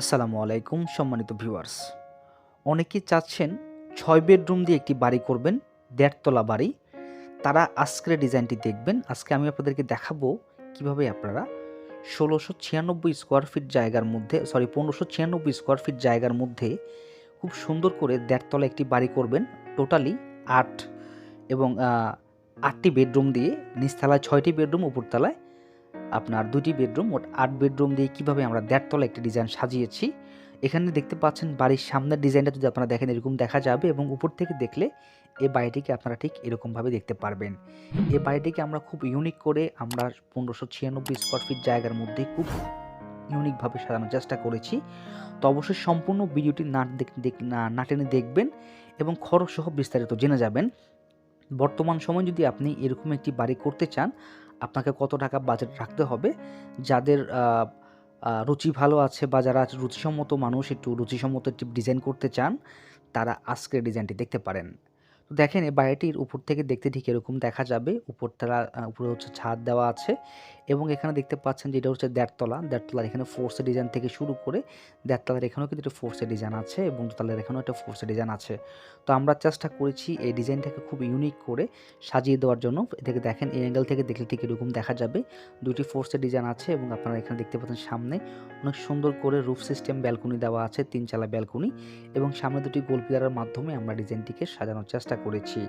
আসসালামু আলাইকুম, সম্মানিত ভিউয়ার্স। অনেকে চাচ্ছেন ছয় বেডরুম দিয়ে একটি বাড়ি করবেন, দেড়তলা বাড়ি। তারা আজকের ডিজাইনটি দেখবেন। আজকে আমি আপনাদেরকে দেখাবো কীভাবে আপনারা ষোলোশো ছিয়ানব্বই স্কোয়ার ফিট জায়গার মধ্যে সরি পনেরোশো ছিয়ানব্বই স্কোয়ার ফিট জায়গার মধ্যে খুব সুন্দর করে দেড়তলা একটি বাড়ি করবেন। টোটালি আট এবং আটটি বেডরুম দিয়ে, নিচতলায় ছয়টি বেডরুম, উপরতলায় আপনার দুটি বেডরুম, মোট আট বেডরুম দিয়ে কীভাবে আমরা দেড়তলা একটি ডিজাইন সাজিয়েছি, এখানে দেখতে পাচ্ছেন বাড়ির সামনের ডিজাইনটা যদি আপনারা দেখেন এরকম দেখা যাবে এবং উপর থেকে দেখলে এই বাড়িটিকে আপনারা ঠিক এরকমভাবে দেখতে পারবেন। এই বাড়িটিকে আমরা খুব ইউনিক করে আমরা পনেরোশো ছিয়ানব্বই স্কোয়ার ফিট জায়গার মধ্যে খুব ইউনিকভাবে সাজানোর চেষ্টা করেছি। তো অবশ্যই সম্পূর্ণ ভিডিওটি না না- টেনে দেখবেন এবং খরচ সহ বিস্তারিত জেনে যাবেন। বর্তমান সময় যদি আপনি এরকম একটি বাড়ি করতে চান, আপনাকে কত টাকা বাজেট রাখতে হবে? যাদের রুচি ভালো আছে বা যারা রুচিসম্মত মানুষ, একটু রুচিসম্মত একটি ডিজাইন করতে চান, তারা আজকের ডিজাইনটি দেখতে পারেন। তো দেখেন, এই বাড়িটির উপর থেকে দেখতে ঠিক এরকম দেখা যাবে। উপর তারা উপরে হচ্ছে ছাদ দেওয়া আছে। এবং এখানে দেখতে পাচ্ছেন যে এটা হচ্ছে দেড়তলা। দেড়তলার এখানে ফোর্সের ডিজাইন থেকে শুরু করে দেড়তলার এখানেও কিন্তু একটা ফোর্সের ডিজাইন আছে এবং দোতলার এখানেও একটা ফোর্সের ডিজাইন আছে। তো আমরা চেষ্টা করেছি এই ডিজাইনটাকে খুব ইউনিক করে সাজিয়ে দেওয়ার জন্য। এটাকে দেখেন, এই অ্যাঙ্গেল থেকে দেখলে ঠিক এরকম দেখা যাবে। দুটি ফোর্সের ডিজাইন আছে এবং আপনারা এখানে দেখতে পাচ্ছেন সামনে অনেক সুন্দর করে রুফ সিস্টেম ব্যালকনি দেওয়া আছে, তিন চালা ব্যালকনি এবং সামনে দুটি গোল পিলারের মাধ্যমে আমরা ডিজাইনটিকে সাজানোর চেষ্টা করেছি।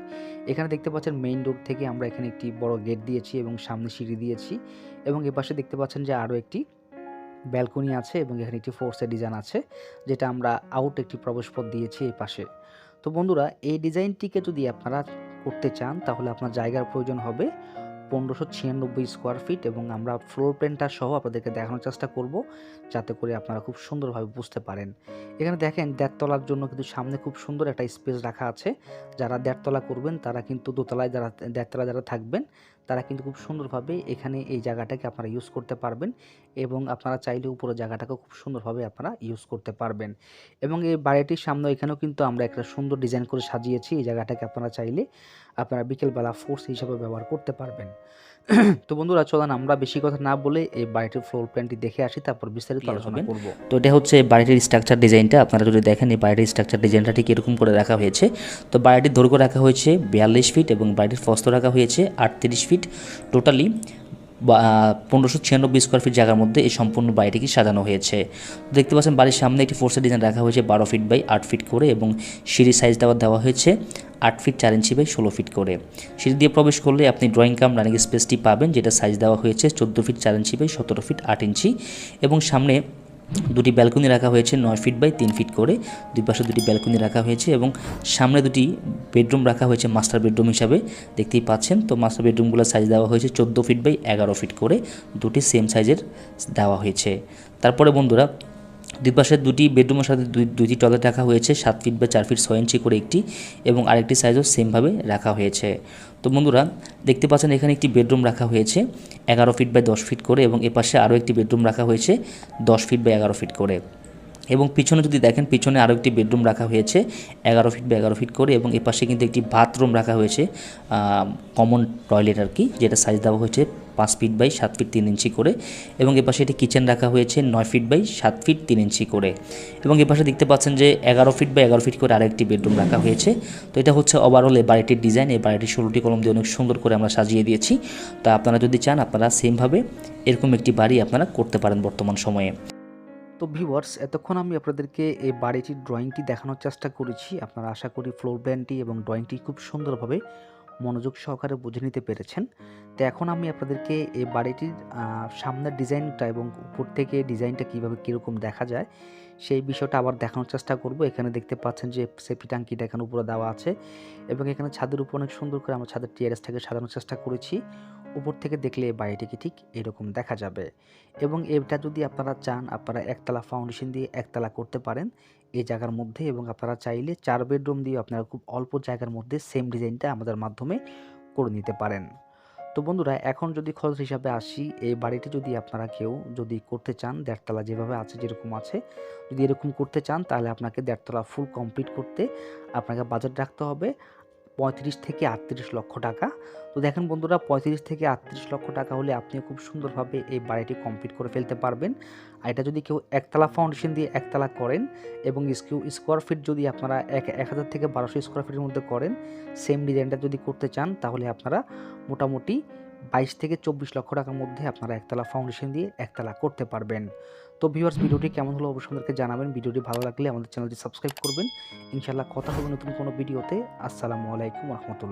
এখানে দেখতে পাচ্ছেন মেইন রোড থেকে আমরা এখানে একটি বড় গেট দিয়েছি এবং সামনে সিঁড়ি দিয়েছি। এবং এপাশে দেখতে পাচ্ছেন যে আরও একটি ব্যালকনি আছে এবং এখানে একটি ফোর্সের ডিজাইন আছে, যেটা আমরা আউট একটি প্রবেশপথ দিয়েছি এই পাশে। তো বন্ধুরা, এই ডিজাইনটিকে যদি আপনারা করতে চান, তাহলে আপনার জায়গার প্রয়োজন হবে পনেরোশো ছিয়ানব্বই স্কোয়ার ফিট এবং আমরা ফ্লোর প্ল্যানটা সহ আপনাদেরকে দেখানোর চেষ্টা করব, যাতে করে আপনারা খুব সুন্দরভাবে বুঝতে পারেন। এখানে দেখেন, দেড়তলার জন্য কিন্তু সামনে খুব সুন্দর একটা স্পেস রাখা আছে। যারা দেড়তলা করবেন, তারা কিন্তু দোতলায় যারা দেড়তলা যারা থাকবেন তারা কিন্তু খুব সুন্দরভাবে এখানে এই জায়গাটাকে আপনারা ইউজ করতে পারবেন এবং আপনারা চাইলে উপরে জায়গাটাকে খুব সুন্দরভাবে আপনারা ইউজ করতে পারবেন। এবং এই বাড়িটির সামনে এখানেও কিন্তু আমরা একটা সুন্দর ডিজাইন করে সাজিয়েছি এই জায়গাটাকে আপনারা চাইলে আপনারা বিকেলবেলা ফোর্স হিসাবে ব্যবহার করতে পারবেন। তো বন্ধুরা চলেন আমরা বেশি কথা না বলে এই বাড়িটির ফ্লোর প্ল্যানটি দেখে আসি তারপর বিস্তারিত আলোচনা। করব। তো এটা হচ্ছে বাড়িটির স্ট্রাকচার ডিজাইনটা আপনারা যদি দেখেন এই বাড়িটির স্ট্রাকচার ডিজাইনটা ঠিক এরকম করে রাখা হয়েছে। তো বাড়িটির দৈর্ঘ্য রাখা হয়েছে বিয়াল্লিশ ফিট এবং বাড়িটির ফস্ত রাখা হয়েছে আটত্রিশ ফিট টোটালি পনেরোশো ছিয়ানব্বই স্কোয়ার ফিট জায়গার মধ্যে এই সম্পূর্ণ বাড়িটিকে সাজানো হয়েছে। দেখতে পাচ্ছেন বাড়ির সামনে একটি ফোর্সের ডিজাইন রাখা হয়েছে বারো ফিট বাই আট ফিট করে এবং সিঁড়ি সাইজ দেওয়া দেওয়া হয়েছে আট ফিট চার ইঞ্চি বাই ষোলো ফিট করে। সিঁড়ি দিয়ে প্রবেশ করলে আপনি ড্রয়িং কাম রানিং স্পেসটি পাবেন, যেটা সাইজ দেওয়া হয়েছে চোদ্দ ফিট চার ইঞ্চি বাই সতেরো ফিট আট ইঞ্চি এবং সামনে দুটি ব্যালকনি রাখা হয়েছে, নয় ফিট বাই তিন ফিট করে। দুই পাশে দুটি ব্যালকনি রাখা হয়েছে এবং সামনে দুটি বেডরুম রাখা হয়েছে মাস্টার বেডরুম হিসাবে। দেখতেই পাচ্ছেন, তো মাস্টার বেডরুমগুলোর সাইজ দেওয়া হয়েছে চোদ্দ ফিট বাই এগারো ফিট করে। দুটি সেম সাইজের দেওয়া হয়েছে। তারপরে বন্ধুরা দুই পাশে দুটি বেডরুমের সাথে দুটি টয়লেট রাখা হয়েছে, সাত ফিট বা চার ফিট ছয় ইঞ্চি করে একটি এবং আরেকটি সাইজও সেমভাবে রাখা হয়েছে। তো বন্ধুরা, দেখতে পাচ্ছেন এখানে একটি বেডরুম রাখা হয়েছে, এগারো ফিট বাই দশ ফিট করে এবং এপাশে আরও একটি বেডরুম রাখা হয়েছে, দশ ফিট বাই এগারো ফিট করে। এবং পিছনে যদি দেখেন, পিছনে আরও একটি বেডরুম রাখা হয়েছে, এগারো ফিট বা এগারো ফিট করে এবং এপাশে কিন্তু একটি বাথরুম রাখা হয়েছে কমন টয়লেট আর কি, যেটা সাইজ দেওয়া হয়েছে পাঁচ ফিট বাই সাত ফিট তিন ইঞ্চি করে এবং এপাশে একটি কিচেন রাখা হয়েছে নয় ফিট বাই সাত ফিট তিন ইঞ্চি করে। এবং এপাশে দেখতে পাচ্ছেন যে এগারো ফিট বা এগারো ফিট করে আরেকটি বেডরুম রাখা হয়েছে। তো এটা হচ্ছে ওভারঅল এই বাড়িটির ডিজাইন এই বাড়িটির ষোলোটি কলম দিয়ে অনেক সুন্দর করে আমরা সাজিয়ে দিয়েছি। তা আপনারা যদি চান, আপনারা সেমভাবে এরকম একটি বাড়ি আপনারা করতে পারেন বর্তমান সময়ে। তো ভিউয়ার্স, এতক্ষণ আমি আপনাদেরকে এই বাড়িটির ড্রয়িংটি দেখানোর চেষ্টা করেছি। আপনারা আশা করি ফ্লোর প্ল্যানটি এবং ড্রয়িংটি খুব সুন্দরভাবে মনোযোগ সহকারে বুঝে নিতে পেরেছেন। তো এখন আমি আপনাদেরকে এই বাড়িটির সামনের ডিজাইনটা এবং উপর থেকে ডিজাইনটা কীভাবে কীরকম দেখা যায়, সেই বিষয়টা আবার দেখানোর চেষ্টা করব। এখানে দেখতে পাচ্ছেন যে সেফটি ট্যাঙ্কিটা এখানে উপরে দেওয়া আছে এবং এখানে ছাদের উপর অনেক সুন্দর করে আমরা ছাদের টিয়ারেসটাকে সাজানোর চেষ্টা করেছি। উপর থেকে দেখলে এই বাড়িটিকে ঠিক এরকম দেখা যাবে এবং এটা যদি আপনারা চান, আপনারা একতলা ফাউন্ডেশন দিয়ে একতলা করতে পারেন। এই জায়গার মধ্যে এবং আপনারা চাইলে চার বেডরুম দিয়ে আপনারা খুব অল্প জায়গার মধ্যে সেম ডিজাইনটা আমাদের মাধ্যমে করে নিতে পারেন। তো বন্ধুরা, এখন যদি খরচ হিসাবে আসি, এই বাড়িটি যদি আপনারা কেউ যদি করতে চান, দেড়তলা যেভাবে আছে, যেরকম আছে, যদি এরকম করতে চান, তাহলে আপনাকে দেড়তলা ফুল কমপ্লিট করতে আপনাকে বাজেট রাখতে হবে। পঁয়ত্রিশ থেকে আটত্রিশ লক্ষ টাকা। তো দেখেন বন্ধুরা, পঁয়ত্রিশ থেকে আটত্রিশ লক্ষ টাকা হলে আপনি খুব সুন্দরভাবে এই বাড়িটি কমপ্লিট করে ফেলতে পারবেন। আর এটা যদি কেউ একতলা ফাউন্ডেশন দিয়ে একতলা করেন এবং স্কোয়ার ফিট যদি আপনারা এক এক হাজার থেকে বারোশো স্কোয়ার ফিটের মধ্যে করেন সেম ডিজাইনটা যদি করতে চান, তাহলে আপনারা মোটামুটি বাইশ থেকে চব্বিশ লক্ষ টাকার মধ্যে আপনারা একতলা ফাউন্ডেশন দিয়ে একতলা করতে পারবেন। তো ভিউয়ার্স ভিডিওটি কেমন হলো অবশ্যই আমাদেরকে জানাবেন। ভিডিওটি ভালো লাগলে আমাদের চ্যানেলটি সাবস্ক্রাইব করবেন। ইনশাআল্লাহ, কথা হবে নতুন কোনো ভিডিওতে আসসালামু আলাইকুম রহমতুল্লাহ।